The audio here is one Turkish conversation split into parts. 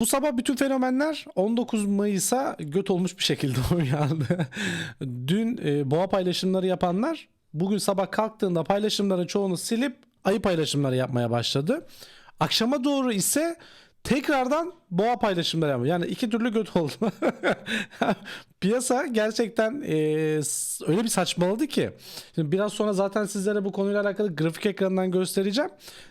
Bu sabah bütün fenomenler 19 Mayıs'a göt olmuş bir şekilde uyandı. Dün e, boğa paylaşımları yapanlar bugün sabah kalktığında paylaşımların çoğunu silip ayı paylaşımları yapmaya başladı. Akşama doğru ise tekrardan boğa paylaşımları yapıyor. Yani iki türlü göt oldu. Piyasa gerçekten e, öyle bir saçmaladı ki. Şimdi biraz sonra zaten sizlere bu konuyla alakalı grafik ekranından göstereceğim.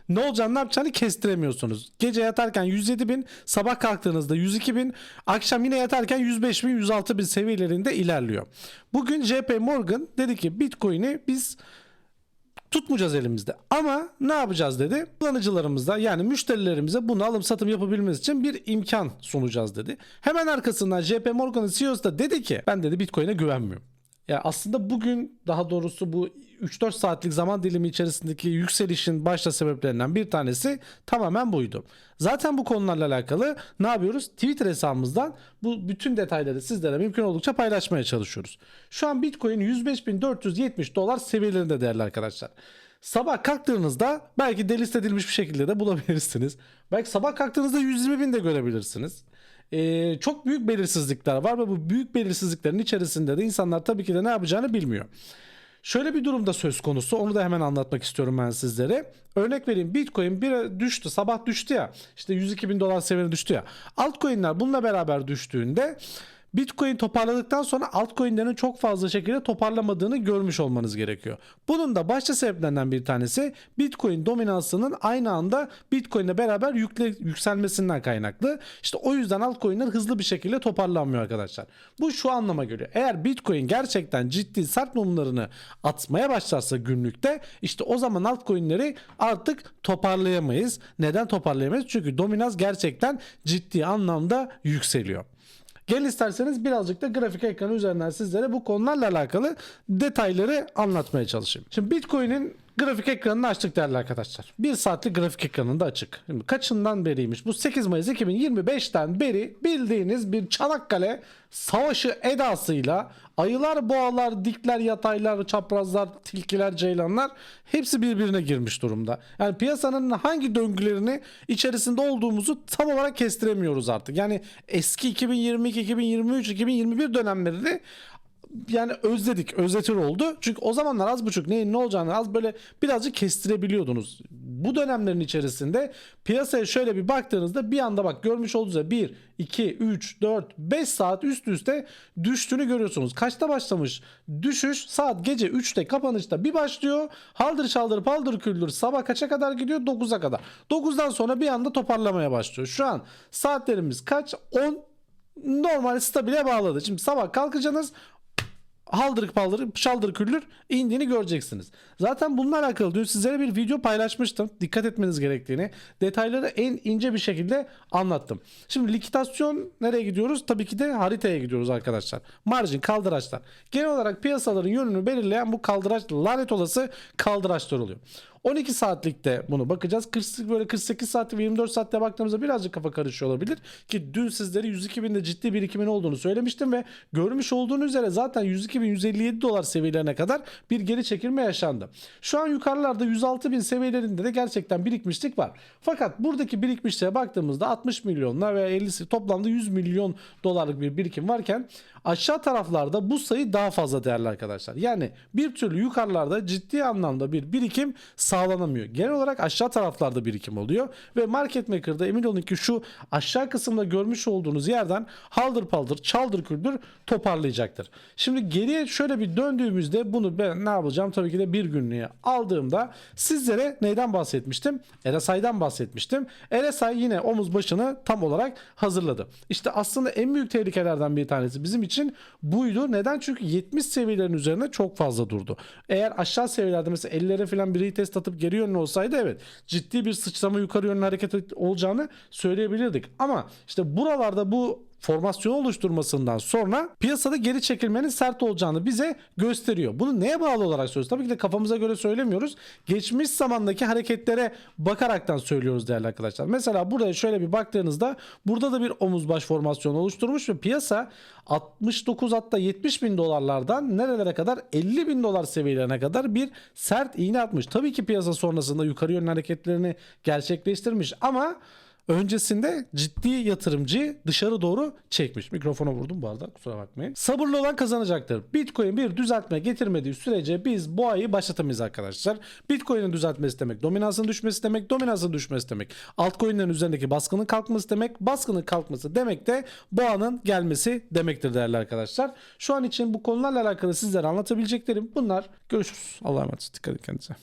Ne olacağını ne yapacağını kestiremiyorsunuz. Gece yatarken 107 bin, sabah kalktığınızda 102 bin, akşam yine yatarken 105 bin, 106 bin seviyelerinde ilerliyor. Bugün JP Morgan dedi ki Bitcoin'i biz tutmayacağız elimizde. Ama ne yapacağız dedi. Kullanıcılarımıza yani müşterilerimize bunu alım satım yapabilmemiz için bir imkan sunacağız dedi. Hemen arkasından JP Morgan'ın CEO'su da dedi ki ben dedi Bitcoin'e güvenmiyorum. Ya aslında bugün daha doğrusu bu 3-4 saatlik zaman dilimi içerisindeki yükselişin başta sebeplerinden bir tanesi tamamen buydu. Zaten bu konularla alakalı ne yapıyoruz? Twitter hesabımızdan bu bütün detayları sizlere mümkün oldukça paylaşmaya çalışıyoruz. Şu an Bitcoin 105.470 dolar seviyelerinde değerli arkadaşlar. Sabah kalktığınızda belki delist edilmiş bir şekilde de bulabilirsiniz. Belki sabah kalktığınızda 120 bin de görebilirsiniz. Ee, çok büyük belirsizlikler var ve bu büyük belirsizliklerin içerisinde de insanlar tabii ki de ne yapacağını bilmiyor. Şöyle bir durumda söz konusu onu da hemen anlatmak istiyorum ben sizlere. Örnek vereyim Bitcoin bir düştü sabah düştü ya işte 102 bin dolar seviyene düştü ya. Altcoin'ler bununla beraber düştüğünde Bitcoin toparladıktan sonra altcoin'lerin çok fazla şekilde toparlamadığını görmüş olmanız gerekiyor. Bunun da başta sebeplerinden bir tanesi Bitcoin dominansının aynı anda Bitcoin'le beraber yükle, yükselmesinden kaynaklı. İşte o yüzden altcoin'ler hızlı bir şekilde toparlanmıyor arkadaşlar. Bu şu anlama geliyor. Eğer Bitcoin gerçekten ciddi sert mumlarını atmaya başlarsa günlükte işte o zaman altcoin'leri artık toparlayamayız. Neden toparlayamayız? Çünkü dominans gerçekten ciddi anlamda yükseliyor. Gel isterseniz birazcık da grafik ekranı üzerinden sizlere bu konularla alakalı detayları anlatmaya çalışayım. Şimdi Bitcoin'in grafik ekranını açtık değerli arkadaşlar. Bir saatlik grafik ekranında açık. Şimdi kaçından beriymiş? Bu 8 Mayıs 2025'ten beri bildiğiniz bir Çanakkale savaşı edasıyla ayılar, boğalar, dikler, yataylar, çaprazlar, tilkiler, ceylanlar hepsi birbirine girmiş durumda. Yani piyasanın hangi döngülerini içerisinde olduğumuzu tam olarak kestiremiyoruz artık. Yani eski 2022, 2023, 2021 dönemlerini yani özledik, özletir oldu. Çünkü o zamanlar az buçuk neyin ne olacağını az böyle birazcık kestirebiliyordunuz. Bu dönemlerin içerisinde piyasaya şöyle bir baktığınızda bir anda bak görmüş olduğunuz üzere 1, 2, 3, 4, 5 saat üst üste düştüğünü görüyorsunuz. Kaçta başlamış? Düşüş saat gece 3'te kapanışta bir başlıyor. Haldır çaldır paldır küldür sabah kaça kadar gidiyor? 9'a kadar. 9'dan sonra bir anda toparlamaya başlıyor. Şu an saatlerimiz kaç? 10 normal stabile bağladı. Şimdi sabah kalkacaksınız haldırık paldırık şaldır küldür indiğini göreceksiniz. Zaten bununla alakalı dün sizlere bir video paylaşmıştım. Dikkat etmeniz gerektiğini. Detayları en ince bir şekilde anlattım. Şimdi likidasyon nereye gidiyoruz? Tabii ki de haritaya gidiyoruz arkadaşlar. Marjin kaldıraçlar. Genel olarak piyasaların yönünü belirleyen bu kaldıraç lanet olası kaldıraçlar oluyor. 12 saatlikte bunu bakacağız. 40, böyle 48 saat ve 24 saatte baktığımızda birazcık kafa karışıyor olabilir. Ki dün sizlere 102 binde ciddi birikimin olduğunu söylemiştim ve görmüş olduğunuz üzere zaten 102 bin 157 dolar seviyelerine kadar bir geri çekilme yaşandı. Şu an yukarılarda 106 bin seviyelerinde de gerçekten birikmişlik var. Fakat buradaki birikmişliğe baktığımızda 60 milyonla veya 50 toplamda 100 milyon dolarlık bir birikim varken aşağı taraflarda bu sayı daha fazla değerli arkadaşlar. Yani bir türlü yukarılarda ciddi anlamda bir birikim sağlanamıyor. Genel olarak aşağı taraflarda birikim oluyor ve market maker'da emin olun ki şu aşağı kısımda görmüş olduğunuz yerden haldır paldır çaldır küldür toparlayacaktır. Şimdi geriye şöyle bir döndüğümüzde bunu ben ne yapacağım tabii ki de bir günlüğe aldığımda sizlere neyden bahsetmiştim? RSI'den bahsetmiştim. RSI yine omuz başını tam olarak hazırladı. İşte aslında en büyük tehlikelerden bir tanesi bizim için buydu. Neden? Çünkü 70 seviyelerin üzerine çok fazla durdu. Eğer aşağı seviyelerde mesela 50'lere falan bir retest atıp geri yönlü olsaydı evet ciddi bir sıçrama yukarı yönlü hareket olacağını söyleyebilirdik. Ama işte buralarda bu formasyon oluşturmasından sonra piyasada geri çekilmenin sert olacağını bize gösteriyor. Bunu neye bağlı olarak söylüyoruz? Tabii ki de kafamıza göre söylemiyoruz. Geçmiş zamandaki hareketlere bakaraktan söylüyoruz değerli arkadaşlar. Mesela buraya şöyle bir baktığınızda burada da bir omuz baş formasyonu oluşturmuş ve piyasa 69 hatta 70 bin dolarlardan nerelere kadar 50 bin dolar seviyelerine kadar bir sert iğne atmış. Tabii ki piyasa sonrasında yukarı yönlü hareketlerini gerçekleştirmiş ama öncesinde ciddi yatırımcıyı dışarı doğru çekmiş. Mikrofona vurdum bu arada kusura bakmayın. Sabırlı olan kazanacaktır. Bitcoin bir düzeltme getirmediği sürece biz bu ayı başlatamayız arkadaşlar. Bitcoin'in düzeltmesi demek dominansın düşmesi demek, dominansın düşmesi demek. Altcoin'lerin üzerindeki baskının kalkması demek, baskının kalkması demek de boğanın gelmesi demektir değerli arkadaşlar. Şu an için bu konularla alakalı sizlere anlatabileceklerim bunlar. Görüşürüz. Allah'a emanet. Dikkat edin kendinize.